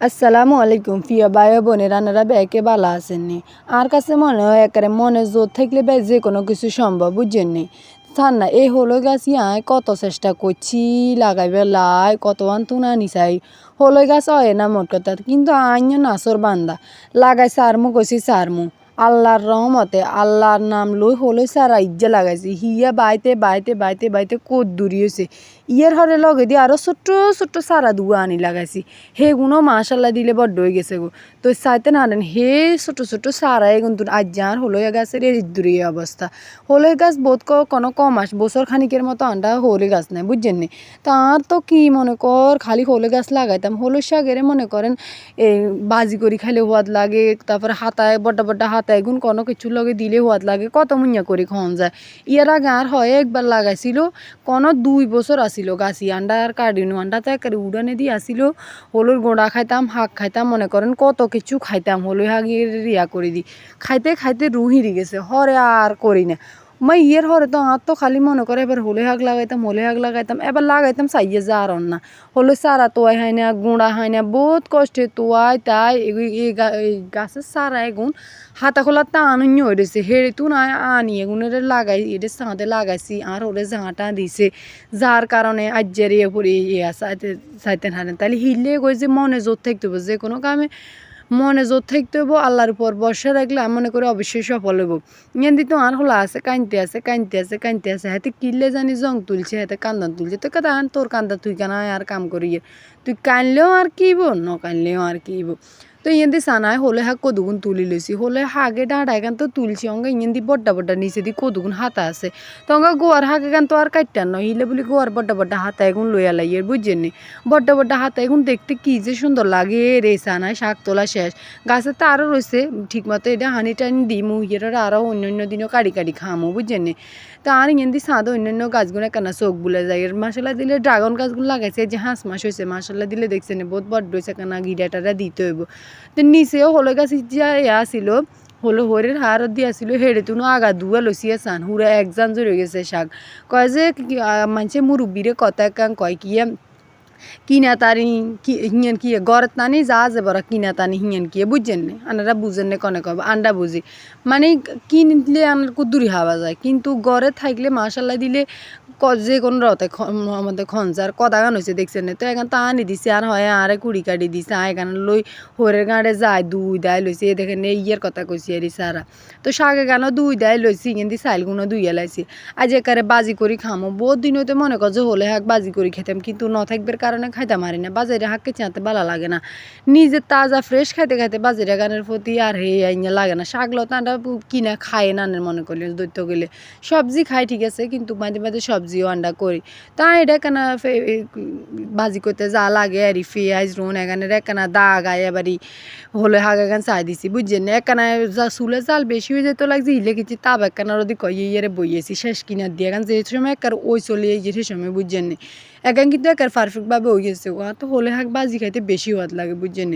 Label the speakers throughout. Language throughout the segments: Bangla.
Speaker 1: আসসালামু আলাইকুম প্রিয় ভাই বোনের রান্নারা ব্যাকে ভালো আসেননি আর কাছে মনে হয় একেবারে মনে জোর থাকলে ভাই যে কোনো কিছু সম্ভব বুঝছেননি থান না এই হলো গাছ ইয়ায় কত চেষ্টা করছি লাগাইবে লাই কত আন তুনা নিচাই হলো গাছ হয় না মোট কথা, কিন্তু আইন নাচর বান্দা। লাগাই সারমু, কইছি সারমু। আল্লাহর রহমতে, আল্লাহর নাম লই হলো সারা ইজ্জা লাগাইছি। হিয়া বাইতে বাইতে বাইতে বাইতে কত দূরি হয়েছে ইয়ের হরে লগে দিয়ে আরও ছোট্ট ছোট্ট সারা দুয়া আনি লাগাইছি। হেগুনো মাশাল্লাহ দিলে বড্ড হয়ে গেছে গো। তো চাইতে না দেন হে ছোট ছোট সারাই কিন্তু আজ যার হলুয়া গাছের এই দূরে অবস্থা। হলুয়া গাছ বোধ কোনো কম আস, বছর খানিকের মতো আন্ডা হলে গাছ নাই, বুঝছেন নি? তার তো কি মনে কর, খালি হলে গাছ লাগাইতাম হলুদ শাকের মনে করেন এই বাজি করি খাইলে হওয়াত লাগে, তারপরে হাতায়, বড্ডা বড্ডা হাতায় গুণ কোনো কিছুর লগে দিলে হওয়াত লাগে, কত মুইয়া করে খাওয়ান যায়। ইয়ার আগে আর হয় একবার লাগাইছিল, কোনো দুই বছর আসিল, গাছি আন্ডা আর কার্ডিনো আন্ডা তো একেবারে উড়ানে দিয়ে আসিল। হলুর গোড়া খাইতাম, হাঁক খাইতাম, মনে করেন কত কিছু খাইতাম, হলুই হাঁক রিয়া করে দিই খাইতে খাইতে রুহি রে গেছে, হরে আর করি না। মই ইয়ের হরে তো আর তো খালি মনে করে এবার হলে শাক লাগাইতাম হলে শাক লাগাইতাম এবার লাগাইতাম চাইয়ে যা আর না হলে সারা তোয়াই হয় না গুঁড়া হয় না বহুত কষ্টে তোয়াই তাই এই গাছের সারা এগুন হাতা খোলা টান হয়ে রয়েছে হেড়ে তু না আনি এগুনের লাগাই এটা সাঁতে লাগাইছি আর ওরে ঝাঁটা দিছে যার কারণে আজ্যের ইয়ে পরে ইয়ে চাইতে চাইতেন হারেন তাহলে হিলে গই যে মনে জোর থাকতে হবে যে কোনো কামে মনে জোর থাকতে হইব, আল্লাহর উপর বসে রাখলে মনে করে অবশ্যই সফল হইব। ইয়ান তো আর হলো আছে কানতে আছে কানতে আছে কানতে আছে, হাতে কিনলে জানি জং তুলছে, হাতে কান্দান তুলছে। তো কথা তোর কান্দা তুই কেন আর কাম করিয়ে। তুই কানলেও আর কি ইব ন কানলেও আর কিব তো ইয়েন্দি সানায় হলে হাক কদুগুন তুলি লইছি, হলে হাগে ডাঁড়া এখান তো তুলছি, অঙ্গা ইয়েন্দি বড্ডা বড্ডা নিচে দি কদুগুন হাতা আছে। তো অঙ্গা গোয়ার হাগে এখান তো আর কাটতাম নয় হিলে বলি গোয়ার বড্ডা বড্ডা হাতা এগুন লইয়া লাইয়ের, বুঝছেন নি? বড্ডা বড্ডা হাতা এগুন দেখতে কি যে সুন্দর লাগে রে সানায় শাক তোলা শেষ। গাছে তো আরও রয়েছে ঠিকমতো এটা হানি টানি দিই মুহিয়ের আরও অন্য অন্য দিনও কাড়ি কাড়ি খামো, বুঝছেন নি? তো আর ইয়েন্দি সাদা অন্যান্য গাছগুলো কেন চোখ বুলে যায়, এর মশলা দিলে ড্রাগন গাছগুলো লাগাইছে যে হাঁস মাস হয়েছে মশলা দিলে দেখছেন বহুত বড্ড হয়েছে কেন গিরা টারা দিতে হইব। নিচেও হলো গাছ যা ইয়া ছিল হলো হরের হার দিয়াছিল হেড়ে তুনো আগা দুয়া লসিয়া চান হুরা একজান জড়ে গেছে শাক কয় যে মানুষে মুরব্বীরে কথা কান কয় কি কিনা তারি হিয়ান কি গড়ত নানি যা যে বড় কিনা তানি হিয়ান কি বুঝছেন না আনারা বুঝেন না কনে কব আন্ডা বুঝি মানে কিনলে আনার কুদুরি হাওয়া যায় কিন্তু গড়ে থাকলে মাসাল্লাহ দিলে যে কোনো রতে আমাদের খঞ্চার কদা গান হয়েছে দেখছেন না? তো এখন তা আনি দিছে, আর হয় আরে কুড়ি কাটি দিছে, আয় গান লই হরের গাঁড়ে যায়, দুই দায় লইছে, এ দেখেন এই ইয়ের কথা কইছি আর সারা। তো শাকে গানও দুই দায় লইছি, কিন্তু চাইলগুলো দুই এলাইছি আজ একারে বাজি করি খামো, বহুত দিন হইতে মনে করছে হলে হাক বাজি করি খেতাম, কিন্তু ন থাকবার কারণে খাইতে মারি না বাজারে হাঁককে চাঁতে ভালো লাগে না। নিজে তাজা ফ্রেশ খাইতে খাইতে বাজারে গানের প্রতি আর হে আইনে লাগে না। শাক লতাটা কিনা খায় না মনে করলে দৈত্য গেলে। সবজি খাই ঠিক আছে, কিন্তু মাঝে মাঝে সবজিও আন্ডা করি তা এটা কেন বাজি করতে যা লাগে আর পেঁয়াজ রুন এখানে একানা দাগ আয় এবারই হলে হাগ এখান চাই দিছি বুঝছেন না একানা যা চুলে জাল বেশি হয়ে যেত লাগছে ইলে কিছু তাপ একানার ওদিক কয়ে ইয়ারে বইয়েছি শেষ কিনার দিয়ে এখান যে সময় একার ওই চলে যে সে সময় বুঝছেন না এখন কিন্তু একার পারফেক্টভাবে হয়ে গেছে ও তো হলে হাক বাজি খাইতে বেশি হওয়াত লাগে বুঝছেন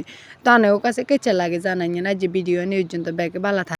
Speaker 1: তা নেও কাছে কেচা লাগে জানাই না যে ভিডিও নিয়ে পর্যন্ত ব্যাগে ভালো থাকে